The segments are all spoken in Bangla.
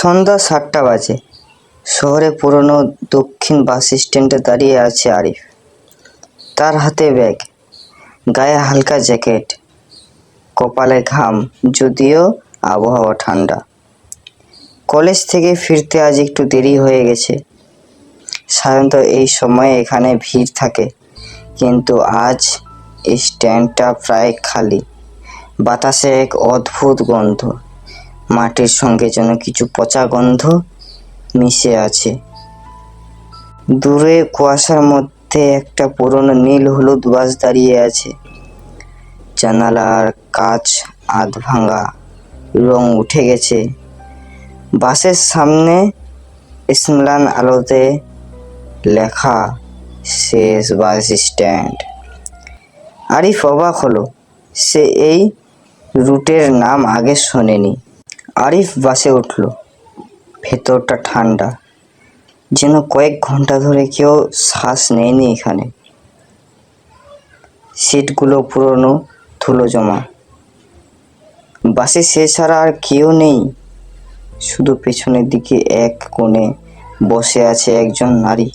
সন্ধ্যা সাতটা বাজে। শহরে পুরনো দক্ষিণ বাস স্ট্যান্ডে দাঁড়িয়ে আছে আরিফ। তার হাতে ব্যাগ, গায়ে হালকা জ্যাকেট, কপালে ঘাম, যদিও আবহাওয়া ঠান্ডা। কলেজ থেকে ফিরতে আজ একটু দেরি হয়ে গেছে। সাধারণত এই সময়ে এখানে ভিড় থাকে, কিন্তু আজ স্ট্যান্ডটা প্রায় খালি। বাতাসে এক অদ্ভুত গন্ধ। মাটির সঙ্গে যেন কিছু পচা গন্ধ মিশে আছে। দূরে কুয়াশার মধ্যে একটা পুরনো নীল হলুদ বাস দাঁড়িয়ে আছে। জানালার কাচ আধ ভাঙা রং উঠে গেছে। বাসের সামনে স্মলান আলোতে লেখা, শেষ বাস স্ট্যান্ড। আরিফ অবাক হলো। সে এই রুটের নাম আগে শোনেনি। আরিফ বাসে উঠল। ভেতরটা ঠান্ডা। যেন কয়েক ঘণ্টা ধরে কেউ শ্বাস নেয়নি এখানে। সিটগুলো পুরনো, ধুলো জমা। বাসে সে ছাড়া আর কেউ নেই। শুধু পেছনের দিকে এক কোণে বসে আছে একজন নারী।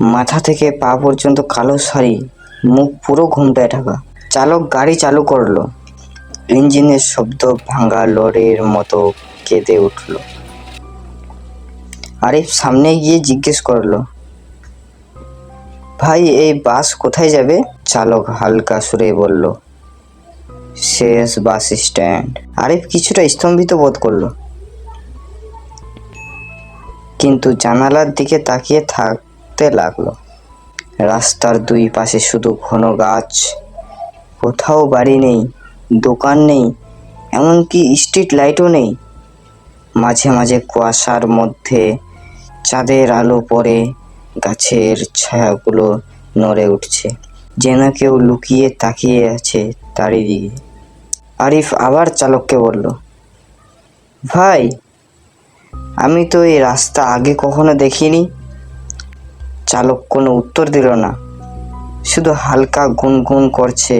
মাথা থেকে পা পর্যন্ত কালো শাড়ি, মুখ পুরো ঘুমটায় ঢাকা। চালক গাড়ি চালু করল। ইঞ্জিনের শব্দ ভাঙা লরির মতো কেঁদে উঠল। আরিফ সামনে গিয়ে জিজ্ঞেস করল, ভাই, এই বাস কোথায় যাবে? চালক হালকা সুরে বলল, শেষ বাস স্ট্যান্ড। আরিফ কিছুটা স্তম্ভিত বোধ করল। কিন্তু জানালার দিকে তাকিয়ে থাকতে লাগল। রাস্তার দুই পাশে শুধু ঘন গাছ, কোথাও বাড়ি নেই। দোকান নেই, এমনকি স্ট্রিট লাইটও নেই। মাঝে মাঝে কুয়াশার মধ্যে চাঁদের আলো পড়ে গাছের ছায়াগুলো নড়ে উঠছে, যেন কেউ লুকিয়ে তাকিয়ে আছে তারই দিকে আরিফ আবার চালককে বলল, ভাই, আমি তো এই রাস্তা আগে কখনো দেখিনি। চালক কোনো উত্তর দিল না, শুধু হালকা গুনগুন করছে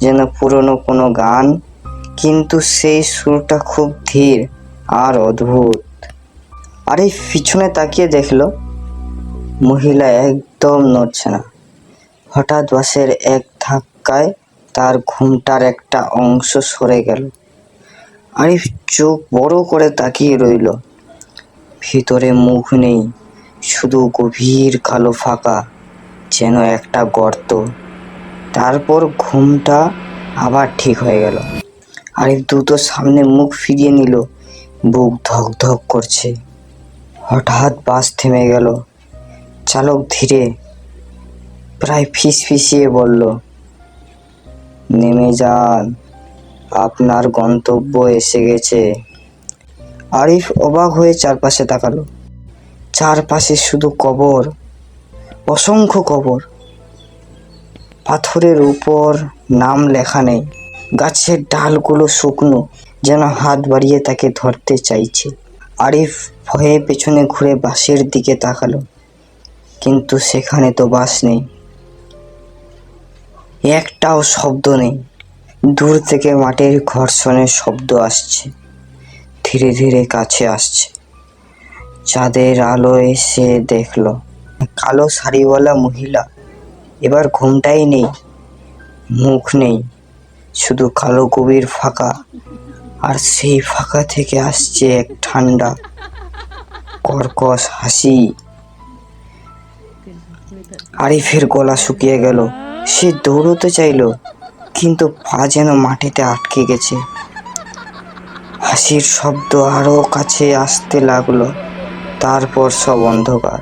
যেন পুরনো কোনো গান, কিন্তু সেই সুরটা খুব ধীর আর অদ্ভুত। আরে, পিছনে তাকিয়ে দেখল, মহিলা একদম নড়ছে না। হঠাৎ বাসের এক ধাক্কায় তার ঘুমটার একটা অংশ সরে গেল। আরিফ চোখ বড় করে তাকিয়ে রইল। ভিতরে মুখ নেই, শুধু গভীর কালো ফাঁকা, যেন একটা গর্ত। তারপর ঘুমটা আবার ঠিক হয়ে গেল। আরিফ দ্রুত সামনে মুখ ফিরিয়ে নিল। বুক ধক ধক করছে। হঠাৎ বাস থেমে গেল। চালক ধীরে প্রায় ফিস ফিসিয়ে বলল, নেমে যান, আপনার গন্তব্য এসে গেছে। আরিফ অবাক হয়ে চারপাশে তাকালো। চারপাশে শুধু কবর, অসংখ্য কবর। পাথরের উপর নাম লেখা নেই। গাছের ডালগুলো শুকনো, যেন হাত বাড়িয়ে তাকে ধরতে চাইছে। আরিফ ভয়ে পেছনে ঘুরে বাসের দিকে তাকালো। কিন্তু সেখানে তো বাস নেই। একটাও শব্দ নেই। দূর থেকে মাটির ঘর্ষণের শব্দ আসছে। ধীরে ধীরে কাছে আসছে। চাঁদের আলোয় সে দেখল, কালো শাড়িওয়ালা মহিলা এবার ঘুমটাই নেই, মুখ নেই, শুধু কালো কবির ফাঁকা। আর সেই ফাঁকা থেকে আসছে এক ঠান্ডা, কর্কশ হাসি। আরিফের গলা শুকিয়ে গেল। সে দৌড়তে চাইলো, কিন্তু পা যেন মাটিতে আটকে গেছে। হাসির শব্দ আরও কাছে আসতে লাগল, তারপর সব অন্ধকার।